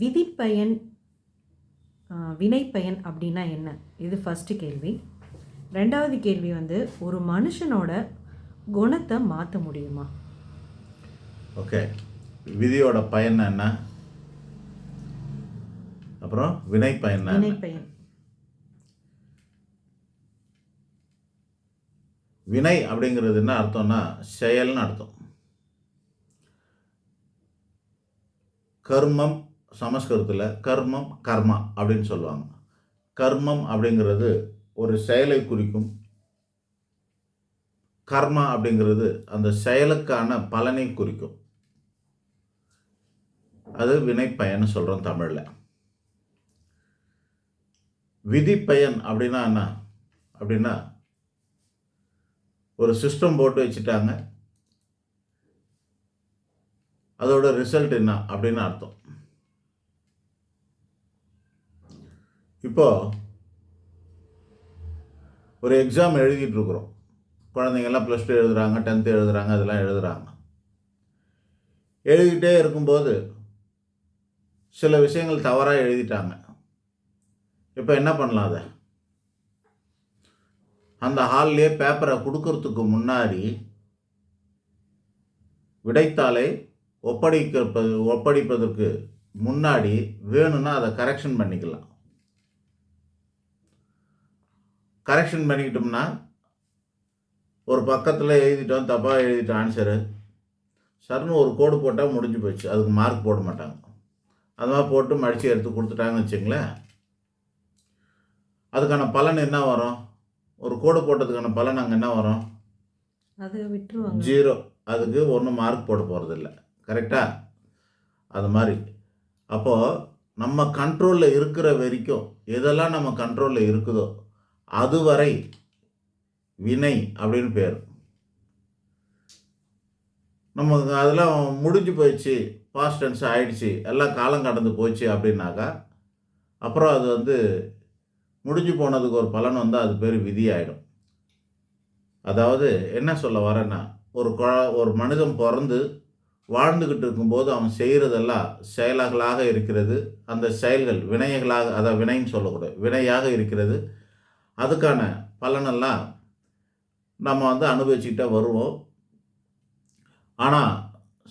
விதிப்பயன் வினைப்பயன் அப்படின்னா என்ன? இது ஃபஸ்ட்டு கேள்வி. ரெண்டாவது கேள்வி வந்து ஒரு மனுஷனோட குணத்தை மாற்ற முடியுமா? ஓகே. விதியோட பயன் என்ன? அப்புறம் வினை பயன் வினைப்பயன். வினை அப்படிங்கிறது என்ன அர்த்தம்னா செயல்னு அர்த்தம். கர்மம் சமஸ்கிருதத்தில் கர்மம் கர்மா அப்படின்னு சொல்லுவாங்க. கர்மம் அப்படிங்கிறது ஒரு செயலை குறிக்கும். கர்மா அப்படிங்கிறது அந்த செயலுக்கான பலனை குறிக்கும். அது வினைப்பயன் சொல்கிறோம் தமிழில். விதிப்பயன் அப்படின்னா என்ன? அப்படின்னா ஒரு சிஸ்டம் போட்டு வச்சுட்டாங்க. அதோட ரிசல்ட் என்ன அப்படின்னு அர்த்தம். இப்போ ஒரு எக்ஸாம் எழுதிட்டு இருக்கிறோம். குழந்தைங்கெல்லாம் ப்ளஸ் டூ எழுதுறாங்க டென்த்து எழுதுறாங்க அதெல்லாம் எழுதுறாங்க. எழுதிட்டே இருக்கும்போது சில விஷயங்கள் தவறாக எழுதிட்டாங்க. இப்போ என்ன பண்ணலாம் அதை? அந்த ஹால்லேயே பேப்பரை கொடுக்கறதுக்கு முன்னாடி விடைத்தாளை ஒப்படைப்பது ஒப்படைப்பதற்கு முன்னாடி வேணும்னா அதை கரெக்ஷன் பண்ணிக்கலாம். கரெக்ஷன் பண்ணிக்கிட்டோம்னா ஒரு பக்கத்தில் எழுதிட்டோம் தப்பாக எழுதிட்டோம் ஆன்சரு சர்னு ஒரு கோடு போட்டால் முடிஞ்சு போச்சு. அதுக்கு மார்க் போட மாட்டாங்க. அது மாதிரி போட்டு மடித்து எடுத்து கொடுத்துட்டாங்கன்னு வச்சுங்களேன். அதுக்கான பலன் என்ன வரும்? ஒரு கோடு போட்டதுக்கான பலன் அங்கே என்ன வரும்? அது விட்டுருவாங்க. ஜீரோ அதுக்கு ஒன்றும் மார்க் போட போகிறதில்ல கரெக்டா அது மாதிரி. அப்போது நம்ம கண்ட்ரோலில் இருக்கிற வரைக்கும் எதெல்லாம் நம்ம கண்ட்ரோலில் இருக்குதோ அதுவரை வினை அப்படின்னு பேர். நமக்கு அதெல்லாம் முடிஞ்சு போயிடுச்சு பாஸ்ட் டென்ஸ் ஆயிடுச்சு எல்லாம் காலம் கடந்து போச்சு அப்படின்னாக்கா அப்புறம் அது வந்து முடிஞ்சு போனதுக்கு ஒரு பலன் வந்து அது பேர் விதி ஆகிடும் அதாவது என்ன சொல்ல வரேன்னா ஒரு குழ ஒரு மனிதன் பிறந்து வாழ்ந்துக்கிட்டு இருக்கும்போது அவன் செய்கிறதெல்லாம் செயல்களாக இருக்கிறது. அந்த செயல்கள் வினைகளாக அதை வினைன்னு சொல்லக்கூடாது வினையாக இருக்கிறது. அதுக்கான பலனெல்லாம் நம்ம வந்து அனுபவிச்சுக்கிட்டே வருவோம். ஆனால்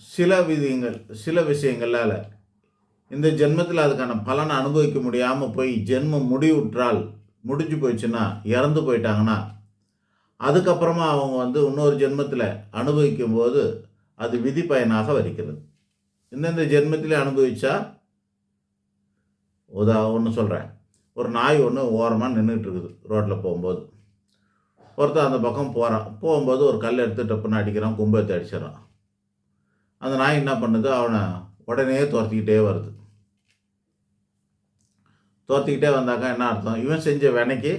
சில விதிகள் சில விஷயங்களால் இந்த ஜென்மத்தில் அதுக்கான பலனை அனுபவிக்க முடியாமல் போய் ஜென்மம் முடிவுற்றால் முடிஞ்சு போயிடுச்சுன்னா இறந்து போயிட்டாங்கன்னா அதுக்கப்புறமா அவங்க வந்து இன்னொரு ஜென்மத்தில் அனுபவிக்கும் போது அது விதி பயனாக வருகிறது. இந்தந்த ஜென்மத்திலே அனுபவிச்சா? உதா ஒன்று சொல்கிறேன் ஒரு நாய் ஒன்று ஓரமாக நின்றுட்டு இருக்குது ரோட்டில் போகும்போது. ஒருத்தர் அந்த பக்கம் போகிறான் போகும்போது ஒரு கல் எடுத்து டப்புன்னு அடிக்கிறான் கும்பத்தை எடுத்து அடிச்சிடறான். அந்த நாய் என்ன பண்ணுது? அவனை உடனே துரத்திக்கிட்டே வருது. துரத்திக்கிட்டே வந்தாக்கா என்ன அர்த்தம்? இவன் செஞ்ச வினைக்கு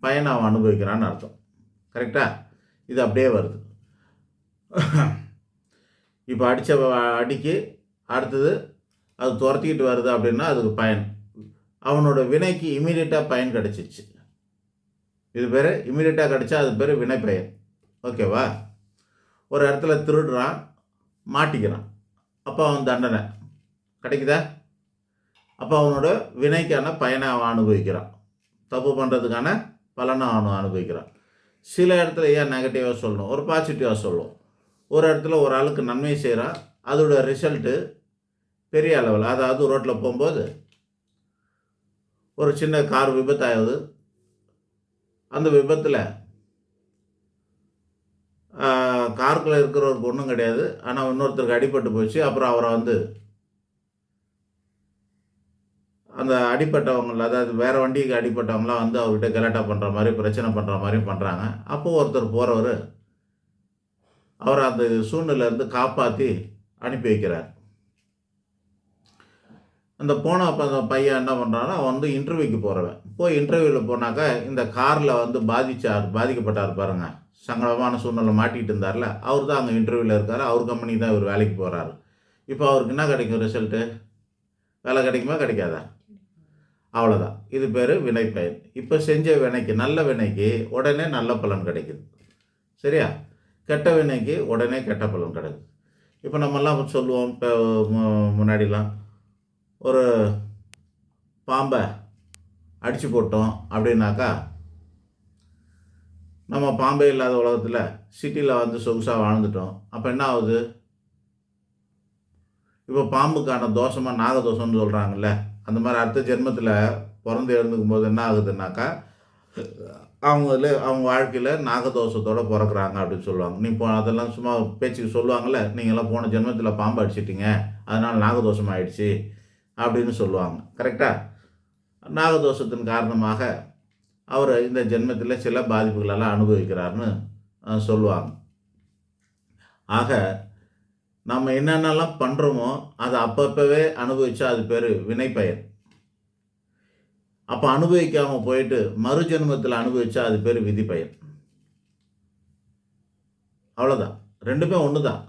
பயனை அவன் அனுபவிக்கிறான்னு அர்த்தம். கரெக்டாக இது அப்படியே வருது. இப்போ அடித்த அடிக்கு அடுத்தது அது துரத்திக்கிட்டு வருது அப்படின்னா அதுக்கு பயன். அவனோட வினைக்கு இமீடியட்டாக பயன் கிடச்சிச்சு. இது பேர் இமீடியட்டாக கிடச்சா அது பேர் வினை பயன் ஓகேவா? ஒரு இடத்துல திருடுறான் மாட்டிக்கிறான். அப்போ அவன் தண்டனை. கிடைக்குதா? அப்போ அவனோட வினைக்கான பயனை அவன் அனுபவிக்கிறான். தப்பு பண்ணுறதுக்கான பலனை அவன் அனுபவிக்கிறான். சில இடத்துல ஏன் நெகட்டிவாக சொல்லணும்? ஒரு பாசிட்டிவாக சொல்லுவோம் ஒரு இடத்துல ஒரு ஆளுக்கு நன்மை செய்கிறான் அதோட ரிசல்ட்டு பெரிய அளவில். அதாவது ரோட்டில் போகும்போது ஒரு சின்ன கார் விபத்தாகுது. அந்த விபத்தில் காருக்குள்ளே இருக்கிறவருக்கு ஒன்றும் கிடையாது. ஆனால் இன்னொருத்தருக்கு அடிபட்டு போச்சு. அப்புறம் அவரை வந்து அந்த அடிப்பட்டவங்கள அதாவது வேறு வண்டிக்கு அடிப்பட்டவங்களாம் வந்து அவர்கிட்ட கலாட்டா பண்ணுற மாதிரி பிரச்சனை பண்ணுற மாதிரி பண்ணுறாங்க அப்போது ஒருத்தர் போகிறவர் அவரை அந்த சூழ்நிலையிலேருந்து காப்பாற்றி அனுப்பி வைக்கிறார். அந்த போன அப்போ அந்த பையன் என்ன பண்ணுறான்னா அவன் வந்து இன்டர்வியூக்கு போகிறவன் போய் இன்டர்வியூவில் போனாக்கா இந்த காரில் வந்து பாதிச்சார் பாதிக்கப்பட்டார் பாருங்க. சங்கடமான சூழ்நிலை மாட்டிகிட்டு இருந்தார்ல. அவர் தான் அங்கே இன்டர்வியூவில் இருக்கார். அவர் கம்பெனி தான் இவர் வேலைக்கு போகிறாரு இப்போ அவருக்கு என்ன கிடைக்கும் ரிசல்ட்டு வேலை கிடைக்குமா கிடைக்காதா? அவ்வளோதான் இது பேர் வினைப்பயன். இப்போ செஞ்ச வினைக்கு நல்ல வினைக்கு உடனே நல்ல பலன் கிடைக்குது. சரியா? கெட்ட வினைக்கு உடனே கெட்ட பலன் கிடையாது இப்போ நம்மெல்லாம் சொல்லுவோம் இப்போ மு- முன்னாடிலாம் ஒரு பாம்பை அடித்து போட்டோம் அப்படின்னாக்கா நம்ம பாம்பே இல்லாத உலகத்தில் சிட்டியில் வந்து சொகுசாக வாழ்ந்துட்டோம். அப்போ என்ன ஆகுது? இப்போ பாம்புக்கான தோஷமாக நாகதோஷம்னு சொல்கிறாங்கல்ல அந்த மாதிரி அடுத்த ஜென்மத்தில் பிறந்து எழுந்துக்கும் போது என்ன ஆகுதுன்னாக்கா அவங்கள அவங்க வாழ்க்கையில் நாகதோஷத்தோடு பிறக்கிறாங்க அப்படின்னு சொல்லுவாங்க. நீ போ அதெல்லாம் சும்மா பேச்சுக்கு சொல்லுவாங்கள்ல நீங்களாம் போன ஜென்மத்தில் பாம்பு அடிச்சிட்டிங்க அதனால் நாகதோஷம் ஆயிடுச்சு அப்படின்னு சொல்லுவாங்க. கரெக்டாக நாகதோஷத்தின் காரணமாக அவர் இந்த ஜென்மத்தில் சில பாதிப்புகளெல்லாம் அனுபவிக்கிறார்னு சொல்லுவாங்க. ஆக நம்ம என்னென்னலாம் பண்ணுறோமோ அதை அப்பப்போவே அனுபவித்தா அது பேர் வினைப்பயன் அப்போ அனுபவிக்காமல் போயிட்டு மறு ஜென்மத்தில் அனுபவிச்சா அது பேர் விதி பயன் அவ்வளோதான் ரெண்டுமே ஒன்று தான்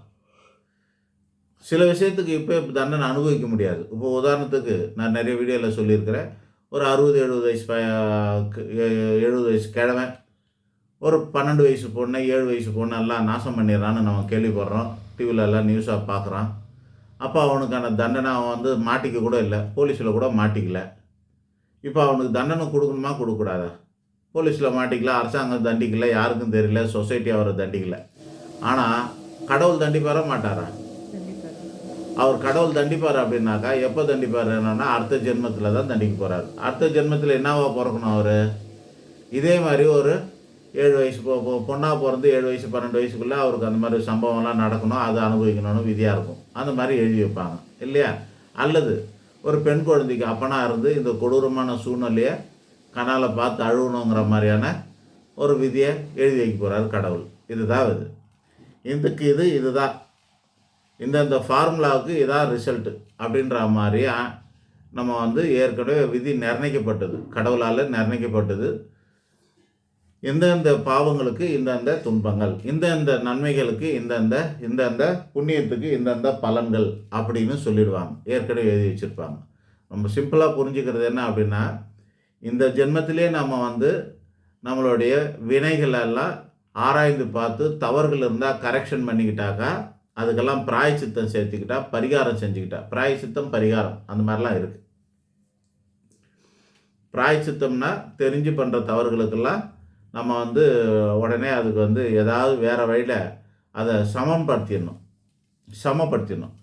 சில விஷயத்துக்கு இப்போ தண்டனை அனுபவிக்க முடியாது. இப்போ உதாரணத்துக்கு நான் நிறைய வீடியோவில் சொல்லியிருக்கிறேன். ஒரு அறுபது எழுபது வயசு ப எ- எழுபது வயசு கிழமை ஒரு பன்னெண்டு வயசு பொண்ணை ஏழு வயசு பொண்ணு எல்லாம் நாசம் பண்ணிடுறான்னு நம்ம கேள்விப்படுறோம். டிவியில் எல்லாம் நியூஸாக பார்க்குறான் அப்போ அவனுக்கான தண்டனை அவன் வந்து மாட்டிக்க கூட இல்லை போலீஸில் கூட மாட்டிக்கல. இப்போ அவனுக்கு தண்டனை கொடுக்கணுமா? கொடுக்கக்கூடாதா? போலீஸில் மாட்டிக்கல அரசாங்கம் தண்டிக்கல யாருக்கும் தெரியல சொசைட்டி அவரை தண்டிக்கல. ஆனால் கடவுள் தண்டிப்பாரா மாட்டாரா? அவர் கடவுள் தண்டிப்பார் அப்படின்னாக்கா எப்போ தண்டிப்பார் என்னன்னா அடுத்த ஜென்மத்தில் தான் தண்டிக்க போகிறார் அடுத்த ஜென்மத்தில் என்னவா பிறக்கணும் அவர்? இதே மாதிரி ஒரு ஏழு வயசு பொ பொ- பொண்ணா பிறந்து ஏழு வயசு பன்னெண்டு வயசுக்குள்ளே அவருக்கு அந்த மாதிரி சம்பவம்லாம் நடக்கணும் அதை அனுபவிக்கணும்னு விதியாக இருக்கும். அந்த மாதிரி எழுதி வைப்பாங்க இல்லையா? அல்லது ஒரு பெண் குழந்தைக்கு அப்பனா இருந்து இந்த கொடூரமான சூழ்நிலையை கண்ணால் பார்த்து அழுகணுங்கிற மாதிரியான ஒரு விதியை எழுதி வைக்க போகிறார் கடவுள். இதுதான் இது. இதுக்கு இது இதுதான். இந்தந்த ஃபார்முலாவுக்கு இதான் ரிசல்ட்டு அப்படின்ற மாதிரியாக நம்ம வந்து ஏற்கனவே விதி நிர்ணயிக்கப்பட்டது. கடவுளால் நிர்ணயிக்கப்பட்டது. இந்தந்த பாவங்களுக்கு இந்தந்த துன்பங்கள் இந்தந்த நன்மைகளுக்கு இந்தந்த இந்தந்த புண்ணியத்துக்கு இந்தந்த பலன்கள் அப்படின்னு சொல்லிடுவாங்க. ஏற்கனவே எழுதி வச்சுருப்பாங்க. நம்ம சிம்பிளாக புரிஞ்சுக்கிறது என்ன அப்படின்னா இந்த ஜென்மத்திலே நம்ம வந்து நம்மளுடைய வினைகளெல்லாம் ஆராய்ந்து பார்த்து தவறுகள் இருந்தால் கரெக்ஷன் பண்ணிக்கிட்டாக்கா அதுக்கெல்லாம் பிராயச்சித்தம் சேர்த்துக்கிட்டா பரிகாரம் செஞ்சுக்கிட்டா. பிராயச்சித்தம் பரிகாரம் அந்த மாதிரிலாம் இருக்குது பிராயச்சித்தம்னா தெரிஞ்சு பண்ணுற தவறுகளுக்கெல்லாம் நம்ம வந்து உடனே அதுக்கு வந்து ஏதாவது வேறு வழியில் அதை சமப்படுத்திடணும் சமப்படுத்திடணும்.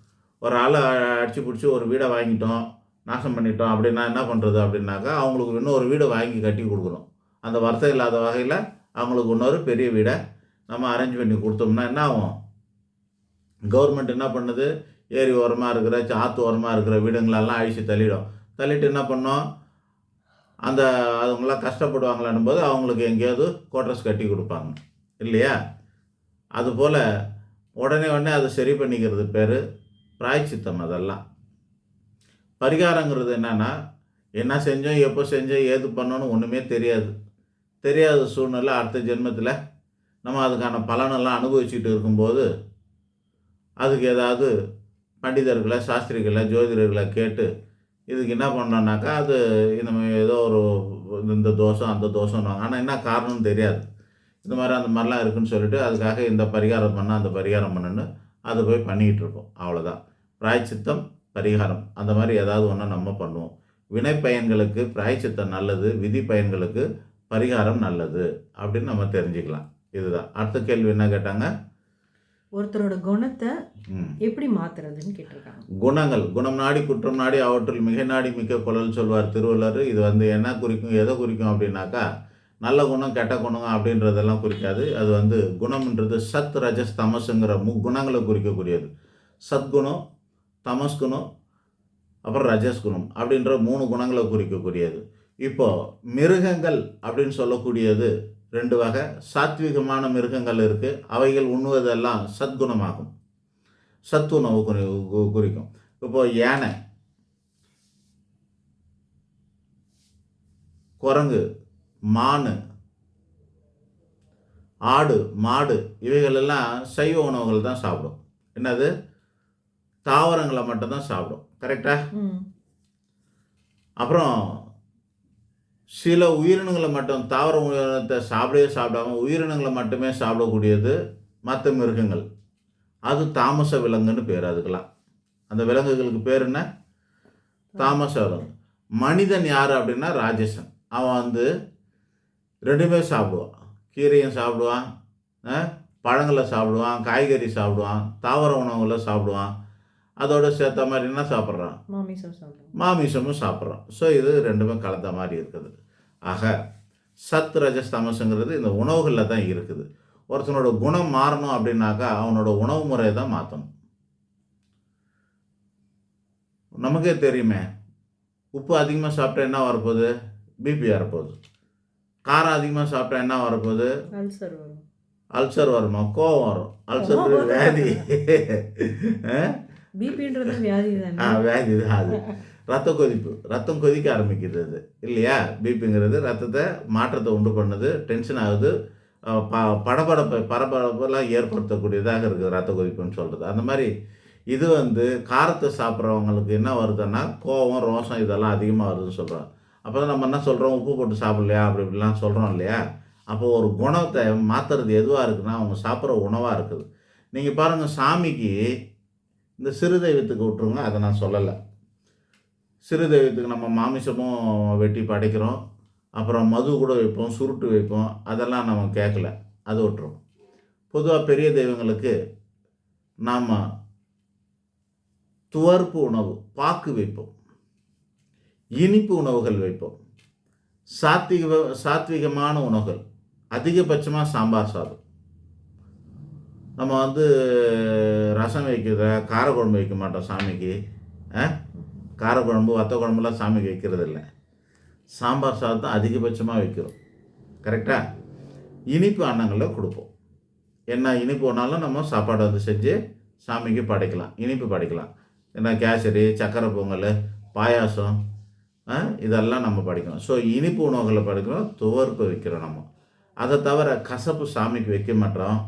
ஒரு ஆளை அடிச்சு பிடிச்சி ஒரு வீடை வாங்கிட்டோம் நாசம் பண்ணிட்டோம் அப்படின்னா என்ன பண்ணுறது அப்படின்னாக்கா அவங்களுக்கு இன்னொரு வீடை வாங்கி கட்டி கொடுக்கணும். அந்த வருத்தம் இல்லாத வகையில் அவங்களுக்கு இன்னொரு பெரிய வீடை நம்ம அரேஞ்ச் பண்ணி கொடுத்தோம்னா என்ன ஆகும்? கவர்மெண்ட் என்ன பண்ணுது? ஏரி ஓரமாக இருக்கிற ஆற்று ஓரமாக இருக்கிற வீடுங்களெல்லாம் அழிச்சு தள்ளிடும். தள்ளிட்டு என்ன பண்ணோம்? அந்த அவங்களாம் கஷ்டப்படுவாங்களான்னும் போது அவங்களுக்கு எங்கேயாவது குவார்டர்ஸ் கட்டி கொடுப்பாங்க. இல்லையா? அதுபோல் உடனே உடனே அதை சரி பண்ணிக்கிறது பேர் பிராய்ச்சித்தம் அதெல்லாம். பரிகாரங்கிறது என்னென்னா என்ன செஞ்சோம் எப்போ செஞ்சோம் ஏது பண்ணோன்னு ஒன்றுமே தெரியாது. தெரியாத சூழ்நிலை அடுத்த ஜென்மத்தில் நம்ம அதுக்கான பலனெல்லாம் அனுபவிச்சுட்டு இருக்கும்போது அதுக்கு ஏதாவது பண்டிதர்களை சாஸ்திரிகளை ஜோதிடர்களை கேட்டு இதுக்கு என்ன பண்ணோம்னாக்கா அது இந்த மாதிரி ஏதோ ஒரு இந்த தோஷம் அந்த தோஷம்னுவாங்க ஆனால் என்ன காரணம்னு தெரியாது. இந்த மாதிரி அந்த மாதிரிலாம் இருக்குன்னு சொல்லிட்டு அதுக்காக இந்த பரிகாரம் பண்ணால் அந்த பரிகாரம் பண்ணுன்னு அதை போய் பண்ணிக்கிட்டு இருக்கோம். அவ்வளோதான் பிராய்ச்சித்தம் பரிகாரம். அந்த மாதிரி ஏதாவது ஒன்று நம்ம பண்ணுவோம். வினை பயன்களுக்கு பிராய்ச்சித்தம் நல்லது விதி பயன்களுக்கு பரிகாரம் நல்லது அப்படின்னு நம்ம தெரிஞ்சுக்கலாம். இதுதான். அடுத்த கேள்வி என்ன கேட்டாங்க? ஒருத்தரோட குணத்தை ம். எப்படி மாத்துறதுன்னு கேட்டிருக்காங்க. குணங்கள். குணம் நாடி குற்றம் நாடி அவற்றில் மிக நாடி மிக்க குழல் சொல்வார் திருவள்ளுவர். இது வந்து என்ன குறிக்கும் எதை குறிக்கும் அப்படின்னாக்கா நல்ல குணம் கெட்ட குணம் அப்படின்றதெல்லாம் குறிக்காது. அது வந்து குணம்ன்றது சத் ரஜஸ் தமசுங்கிற முக்குணங்களை குறிக்கக்கூடியது. சத்குணம் தமஸ்குணம் அப்புறம் ரஜஸ் குணம் அப்படின்ற மூணு குணங்களை குறிக்கக்கூடியது. இப்போ மிருகங்கள் அப்படின்னு சொல்லக்கூடியது ரெண்டு வகை. சாத்விகமான மிருகங்கள் இருக்குது அவைகள் உண்ணுவதெல்லாம் சத்குணமாகும். சத்துணவு குறி குறிக்கும். இப்போ யானை. குரங்கு மான் ஆடு மாடு இவைகளெல்லாம் சைவ உணவுகள் தான் சாப்பிடும். என்னது? தாவரங்களை மட்டும்தான் சாப்பிடும். கரெக்டா? அப்புறம் சில உயிரினங்களை மட்டும் தாவர உயிரினத்தை சாப்பிடவே சாப்பிடாம உயிரினங்களை மட்டுமே சாப்பிடக்கூடியது மற்ற மிருகங்கள். அது தாமச விலங்குன்னு பேர் அதுக்கெல்லாம். அந்த விலங்குகளுக்கு பேர் என்ன? தாமச விலங்கு. மனிதன் யார் அப்படின்னா ராஜேசன். அவன் வந்து ரெண்டுமே சாப்பிடுவான். கீரையும் சாப்பிடுவான் பழங்களை சாப்பிடுவான் காய்கறி சாப்பிடுவான் தாவர உணவுகளை சாப்பிடுவான். அதோட சேர்த்த மாதிரி என்ன சாப்பிட்றான்? மாமிசமும் சாப்பிட்றோம் ஸோ இது ரெண்டுமே கலந்த மாதிரி இருக்குது. ஆக சத் ரஜஸ் தமசுங்கிறது இந்த உணவுகளில் தான் இருக்குது. ஒருத்தனோட குணம் மாறணும் அப்படின்னாக்கா அவனோட உணவு முறையை தான் மாற்றணும் நமக்கே தெரியுமே உப்பு அதிகமாக சாப்பிட்டா என்ன வரப்போகுது? பிபி வரப்போகுது. காரம் அதிகமாக சாப்பிட்டா என்ன வரப்போகுது? அல்சர் வரும். அல்சர் வரணும் கோவம் வரும். அல்சர் வியாதி. பிபின்றது வியாதி ஆ வியாதி தான் அது. ரத்த கொதிப்பு. ரத்தம் கொதிக்க ஆரம்பிக்கிறது. இல்லையா? பிபிங்கிறது ரத்தத்தை மாற்றத்தை உண்டு பண்ணுது டென்ஷன் ஆகுது ப படபடப்பை பரபரப்பெல்லாம் ஏற்படுத்தக்கூடியதாக இருக்குது ரத்த கொதிப்புன்னு சொல்கிறது அந்த மாதிரி இது வந்து காரத்தை சாப்பிட்றவங்களுக்கு என்ன வருதுன்னா கோவம் ரோசம் இதெல்லாம் அதிகமாக வருதுன்னு சொல்கிறோம் அப்போ தான் நம்ம என்ன சொல்கிறோம் உப்பு போட்டு சாப்பிட்லையா? அப்படி இப்படிலாம் சொல்கிறோம் இல்லையா? அப்போ ஒரு குணத்தை மாற்றுறது எதுவாக இருக்குன்னா அவங்க சாப்பிட்ற உணவாக இருக்குது. நீங்கள் பாருங்கள் சாமிக்கு இந்த சிறு தெய்வத்துக்கு விட்டுருங்க அதை நான் சொல்லலை. சிறு தெய்வத்துக்கு நம்ம மாமிசமும் வெட்டி படைக்கிறோம் அப்புறம் மது கூட வைப்போம் சுருட்டு வைப்போம் அதெல்லாம் நம்ம கேட்கல அது விட்டுரும் பொதுவாக பெரிய தெய்வங்களுக்கு நாம் துவர்ப்பு உணவு பாக்கு வைப்போம் இனிப்பு உணவுகள் வைப்போம் சாத்விக சாத்விகமான உணவுகள் அதிகபட்சமாக சாம்பார் சாதம். நம்ம வந்து ரசம் வைக்கிற காரக்குழம்பு வைக்க மாட்டோம் சாமிக்கு. ஆ? காரக்குழம்பு வத்த குழம்புலாம் சாமிக்கு வைக்கிறது இல்லை சாம்பார் சாதம் தான் அதிகபட்சமாக வைக்கிறோம். கரெக்டாக இனிப்பு அன்னங்களில் கொடுப்போம். என்ன இனிப்பு ஒன்றாலும் நம்ம சாப்பாடு வந்து செஞ்சு சாமிக்கு படைக்கலாம். இனிப்பு படைக்கலாம். என்ன கேசரி சக்கரை பொங்கல் பாயாசம் ஆ, இதெல்லாம் நம்ம படிக்கணும். ஸோ இனிப்பு உணவுகளை படிக்கிறோம் துவர்ப்பு வைக்கிறோம் நம்ம. அதை தவிர கசப்பு சாமிக்கு வைக்க மாட்டோம்.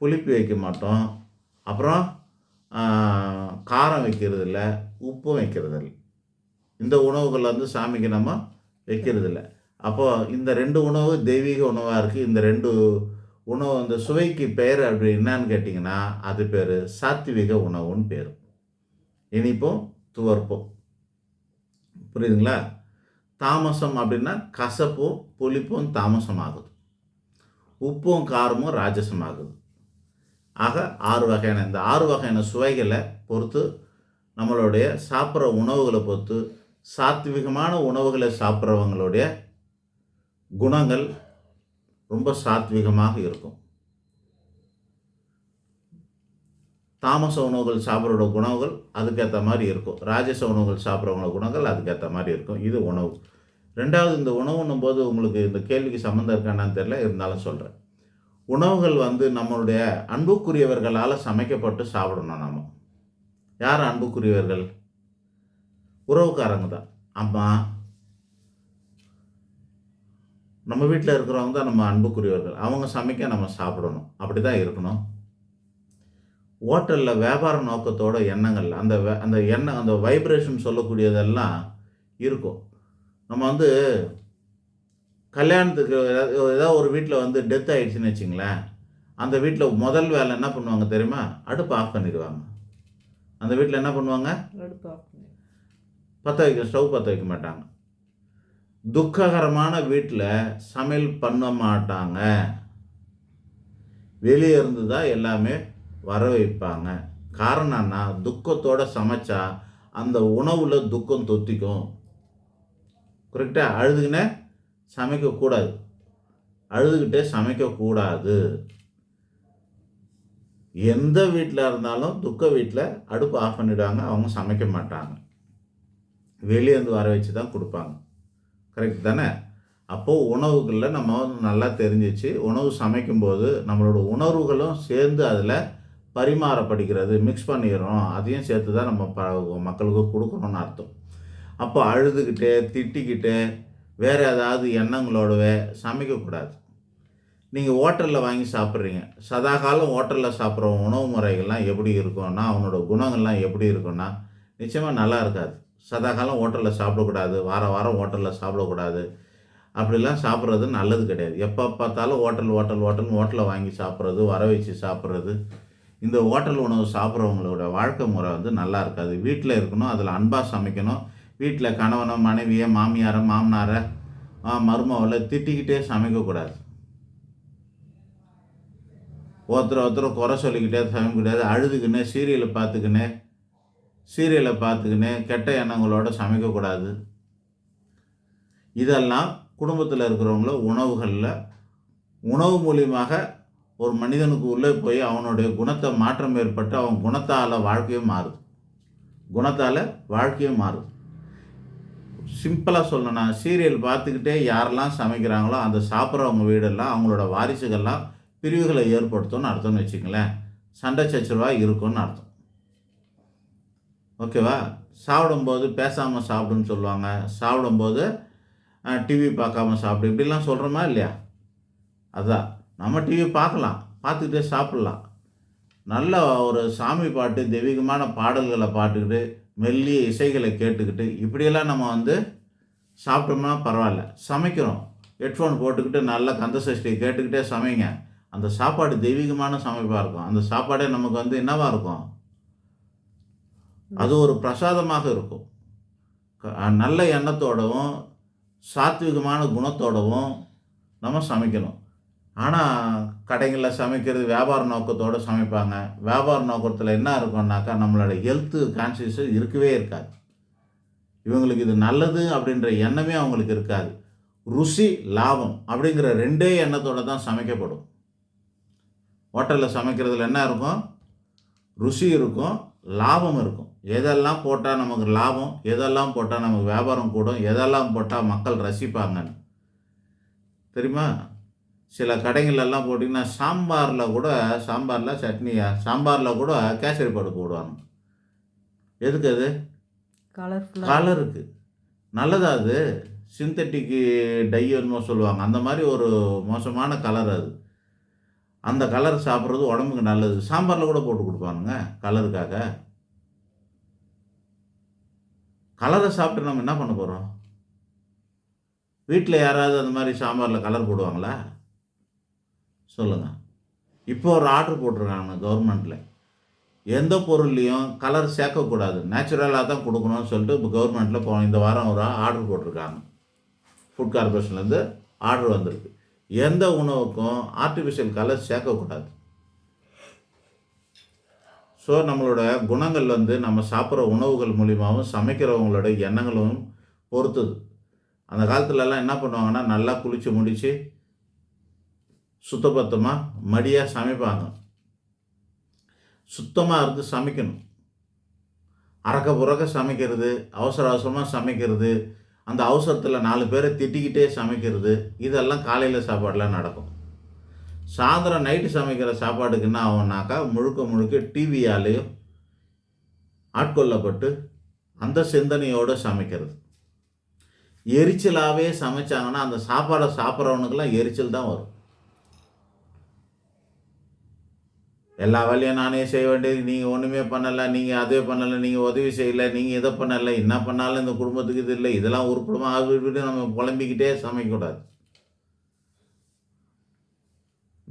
புளிப்பு வைக்க மாட்டோம். அப்புறம் காரம் வைக்கிறது இல்லை உப்பும் வைக்கிறது இல்லை இந்த உணவுகள் வந்து சாமிக்கு நம்ம வைக்கிறது இல்லை அப்போது இந்த ரெண்டு உணவு தெய்வீக உணவாக இருக்குது இந்த ரெண்டு உணவு இந்த சுவைக்கு பேர் அப்படி என்னன்னு கேட்டிங்கன்னா அது பேர் சாத்விக உணவுன்னு பேர். இனிப்பும் துவர்ப்பும் புரியுதுங்களா? தாமசம் அப்படின்னா கசப்பும் புளிப்பும் தாமசம் ஆகுது உப்பும் காரமும் ராஜசம் ஆகுது ஆக ஆறு வகையான இந்த ஆறு வகையான சுவைகளை பொறுத்து நம்மளுடைய சாப்பிட்ற உணவுகளை பொறுத்து சாத்விகமான உணவுகளை சாப்பிட்றவங்களுடைய குணங்கள் ரொம்ப சாத்விகமாக இருக்கும். தாமச உணவுகள் சாப்பிட்றோட குணங்கள் அதுக்கேற்ற மாதிரி இருக்கும். ராஜச உணவுகள் சாப்பிட்றவங்களோட குணங்கள் அதுக்கேற்ற மாதிரி இருக்கும். இது உணவு. ரெண்டாவது இந்த உணவுன்னும் போது உங்களுக்கு இந்த கேள்விக்கு சம்மந்தம் இருக்கான்னு தெரியல இருந்தாலும் சொல்கிறேன் உணவுகள் வந்து நம்மளுடைய அன்புக்குரியவர்களால் சமைக்கப்பட்டு சாப்பிடணும் நம்ம யார் அன்புக்குரியவர்கள்? உறவுக்காரங்க தான். அம்மா நம்ம வீட்டில் இருக்கிறவங்க தான் நம்ம அன்புக்குரியவர்கள். அவங்க சமைக்க நம்ம சாப்பிடணும். அப்படி தான் இருக்கணும். ஹோட்டலில் வியாபார நோக்கத்தோட எண்ணங்கள் அந்த அந்த எண்ணம் அந்த வைப்ரேஷன் சொல்லக்கூடியதெல்லாம் இருக்கும். நம்ம வந்து கல்யாணத்துக்கு ஏதாவது ஒரு வீட்டில் வந்து டெத் ஆயிடுச்சுன்னு வச்சுங்களேன் அந்த வீட்டில் முதல் வேலை என்ன பண்ணுவாங்க தெரியுமா? அடுப்பு ஆஃப் பண்ணிடுவாங்க. அந்த வீட்டில் என்ன பண்ணுவாங்க? பற்ற வைக்க ஸ்டவ் பற்ற வைக்க மாட்டாங்க. துக்ககரமான வீட்டில் சமையல் பண்ண மாட்டாங்க. வெளியே இருந்து தான் எல்லாமே வர வைப்பாங்க. காரணம் என்ன? துக்கத்தோட சமைச்சா அந்த உணவுல துக்கம் தொத்திக்கும். கரெக்டாக அழுதுகினே சமைக்கக்கூடாது. அழுதுகிட்டே சமைக்கக்கூடாது. எந்த வீட்டில் இருந்தாலும் துக்க வீட்டில் அடுப்பு ஆஃப் பண்ணிவிடுவாங்க அவங்க சமைக்க மாட்டாங்க. வெளியே இருந்து வர வச்சு தான் கொடுப்பாங்க. கரெக்ட் தானே? அப்போது உணவுகளில் நம்ம வந்து நல்லா தெரிஞ்சிச்சு. உணவு சமைக்கும்போது நம்மளோட உணர்வுகளும் சேர்ந்து அதில் பரிமாறப்படுகிறது. மிக்ஸ் பண்ணிடுறோம் அதையும் சேர்த்து தான் நம்ம ப மக்களுக்கு கொடுக்கணும்னு அர்த்தம். அப்போ அழுதுகிட்டே திட்டிக்கிட்டே வேறு ஏதாவது எண்ணங்களோடவே சமைக்கக்கூடாது நீங்கள் ஹோட்டலில் வாங்கி சாப்பிட்றீங்க. சதா காலம் ஹோட்டலில் சாப்பிட்ற உணவு முறைகள்லாம் எப்படி இருக்கும்னா அவனோட குணங்கள்லாம் எப்படி இருக்கும்னா நிச்சயமாக நல்லா இருக்காது. சதா காலம் ஹோட்டலில் சாப்பிடக்கூடாது. வார வாரம் ஹோட்டலில் சாப்பிடக்கூடாது. அப்படிலாம் சாப்பிட்றது நல்லது கிடையாது. எப்போ பார்த்தாலும் ஹோட்டல் ஹோட்டல் ஹோட்டல் ஹோட்டலில் வாங்கி சாப்பிட்றது வர வச்சு சாப்பிட்றது இந்த ஹோட்டல் உணவு சாப்பிட்றவங்களோட வாழ்க்கை முறை வந்து நல்லா இருக்காது. வீட்டில் இருக்கணும் அதில் அன்பாக சமைக்கணும் வீட்டில் கணவனை மனைவியை மாமியாரை மாமனாரை ஆ, மருமகளை திட்டிக்கிட்டே சமைக்கக்கூடாது ஒருத்தர் ஒருத்தர் குறை சொல்லிக்கிட்டே சமைக்கக்கூடாது. அழுதுக்குன்னு சீரியலை பார்த்துக்கின்னு சீரியலை பார்த்துக்கின்னு கெட்ட எண்ணங்களோடு சமைக்கக்கூடாது. இதெல்லாம் குடும்பத்தில் இருக்கிறவங்கள உணவுகளில் உணவு மூலியமாக ஒரு மனிதனுக்கு உள்ளே போய் அவனுடைய குணத்தை மாற்றம் ஏற்பட்டு அவன் குணத்தால் வாழ்க்கையும் மாறுது. குணத்தால் வாழ்க்கையும் மாறுது. சிம்பிளாக சொல்லணும்னா சீரியல் பார்த்துக்கிட்டே யாரெல்லாம் சமைக்கிறாங்களோ அந்த சாப்பிட்றவங்க வீடெல்லாம் அவங்களோட வாரிசுகள்லாம் பிரிவுகளை ஏற்படுத்தும்னு அர்த்தம்னு வச்சுங்களேன் சண்டை சச்சரவாக இருக்கும்னு அர்த்தம். ஓகேவா? சாப்பிடும்போது பேசாமல் சாப்பிடுன்னு சொல்லுவாங்க. சாப்பிடும்போது டிவி பார்க்காம சாப்பிடு. இப்படிலாம் சொல்கிறோமா இல்லையா? அதுதான் நம்ம டிவி பார்க்கலாம். பார்த்துக்கிட்டே சாப்பிட்லாம். நல்ல ஒரு சாமி பாட்டு தெய்வீகமான பாடல்களை பாட்டுக்கிட்டு மெல்லிய இசைகளை கேட்டுக்கிட்டு இப்படியெல்லாம் நம்ம வந்து சாப்பிட்டோம்னா பரவாயில்ல. சமைக்கிறோம். ஹெட்ஃபோன் போட்டுக்கிட்டு நல்ல கந்த சஷ்டியை கேட்டுக்கிட்டே சமைங்க. அந்த சாப்பாடு தெய்வீகமான சமைப்பாக இருக்கும். அந்த சாப்பாடே நமக்கு வந்து என்னவாக இருக்கும்? அது ஒரு பிரசாதமாக இருக்கும். க- நல்ல எண்ணத்தோடவும் சாத்விகமான குணத்தோடவும் நம்ம சமைக்கணும். ஆனால் கடைகளில் சமைக்கிறது வியாபார நோக்கத்தோடு சமைப்பாங்க. வியாபார நோக்கத்தில் என்ன இருக்கும்னாக்கா நம்மளோட ஹெல்த்து கான்சியஸு இருக்கவே இருக்காது. இவங்களுக்கு இது நல்லது அப்படின்ற எண்ணமே அவங்களுக்கு இருக்காது. ருசி லாபம் அப்படிங்கிற ரெண்டே எண்ணத்தோட தான் சமைக்கப்படும். ஹோட்டலில் சமைக்கிறதுல என்ன இருக்கும்? ருசி இருக்கும் லாபம் இருக்கும். எதெல்லாம் போட்டால் நமக்கு லாபம் எதெல்லாம் போட்டால் நமக்கு வியாபாரம் கூடும் எதெல்லாம் போட்டால் மக்கள் ரசிப்பாங்கன்னு. தெரியுமா? சில கடைங்களெல்லாம் போட்டிங்கன்னா சாம்பாரில் கூட சாம்பாரில் சட்னியா சாம்பாரில் கூட கேசரி பருப்பு போடுவாங்க. எதுக்கு அது? கலருக்கு நல்லதா அது? சிந்தட்டிக்கு டை என்னமோ சொல்லுவாங்க. அந்த மாதிரி ஒரு மோசமான கலர் அது. அந்த கலர் சாப்பிட்றது உடம்புக்கு நல்லது. சாம்பாரில் கூட போட்டு கொடுப்பானுங்க கலருக்காக கலரை சாப்பிட்டு நம்ம என்ன பண்ண போகிறோம் வீட்டில் யாராவது அந்த மாதிரி சாம்பாரில் கலர் போடுவாங்களா? சொல்லுங்கள் இப்போ ஒரு ஆர்டர் போட்டிருக்காங்க கவர்மெண்ட்டில் எந்த பொருள்லையும் கலர் சேர்க்கக்கூடாது. நேச்சுரலாக தான் கொடுக்கணும்னு சொல்லிட்டு இப்போ கவர்மெண்ட்டில் போ இந்த வாரம் ஒரு ஆர்டர் போட்டிருக்காங்க. ஃபுட் கார்பரேஷன்லேருந்து ஆர்டர் வந்திருக்கு. எந்த உணவுக்கும் ஆர்டிஃபிஷியல் கலர் சேர்க்கக்கூடாது. ஸோ நம்மளோட குணங்கள் வந்து நம்ம சாப்பிட்ற உணவுகள் மூலியமாகவும் சமைக்கிறவங்களோட எண்ணங்களும் பொறுத்தது. அந்த காலத்துலலாம் என்ன பண்ணுவாங்கன்னா நல்லா குளித்து முடித்து சுத்தபத்தமாக மடியாக சமைப்பாங்க சுத்தமாக இருந்து சமைக்கணும். அறக்க புறக்க சமைக்கிறது அவசர அவசரமாக சமைக்கிறது அந்த அவசரத்தில் நாலு பேரை திட்டிக்கிட்டே சமைக்கிறது இதெல்லாம் காலையில் சாப்பாடெலாம் நடக்கும். சாயந்தரம் நைட்டு சமைக்கிற சாப்பாடுக்கு என்ன ஆகும்னாக்கா முழுக்க முழுக்க டிவியாலேயும் ஆட்கொள்ளப்பட்டு அந்த சிந்தனையோடு சமைக்கிறது. எரிச்சலாகவே சமைச்சாங்கன்னா அந்த சாப்பாடை சாப்பிட்றவனுக்கெல்லாம் எரிச்சல் தான் வரும். எல்லா வேலையும் நானே செய்ய வேண்டியது. நீங்கள் ஒன்றுமே பண்ணலை நீங்கள் அதே பண்ணலை நீங்கள் உதவி செய்யலை நீங்கள் இதை பண்ணலை என்ன பண்ணாலும் இந்த குடும்பத்துக்கு இது இல்லை. இதெல்லாம் உருப்படமாக ஆகிவிட்டு நம்ம புலம்பிக்கிட்டே சமைக்கக்கூடாது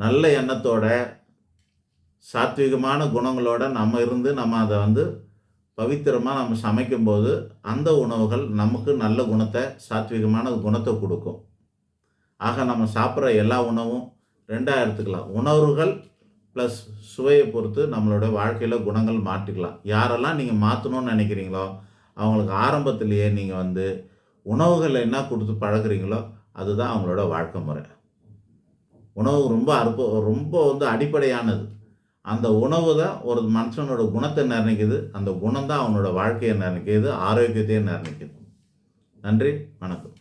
நல்ல எண்ணத்தோட சாத்விகமான குணங்களோட நம்ம இருந்து நம்ம அதை வந்து பவித்திரமாக நம்ம சமைக்கும்போது அந்த உணவுகள் நமக்கு நல்ல குணத்தை சாத்விகமான குணத்தை கொடுக்கும். ஆக நம்ம சாப்பிட்ற எல்லா உணவும் ரெண்டாக எடுத்துக்கலாம். உணவுகள் ப்ளஸ் சுவையை பொறுத்து நம்மளோட வாழ்க்கையில் குணங்கள் மாற்றிக்கலாம். யாரெல்லாம் நீங்கள் மாற்றணும்னு நினைக்கிறீங்களோ அவங்களுக்கு ஆரம்பத்திலேயே நீங்கள் வந்து உணவுகளை என்ன கொடுத்து பழகுறீங்களோ அதுதான் அவங்களோட வாழ்க்கை முறை. உணவு ரொம்ப அற்ப ரொம்ப வந்து அடிப்படையானது. அந்த உணவு தான் ஒரு மனுஷனோட குணத்தை நிர்ணயிக்குது. அந்த குணம் தான் அவனோட வாழ்க்கையை நிர்ணயிக்குது ஆரோக்கியத்தையும் நிர்ணயிக்குது. நன்றி வணக்கம்.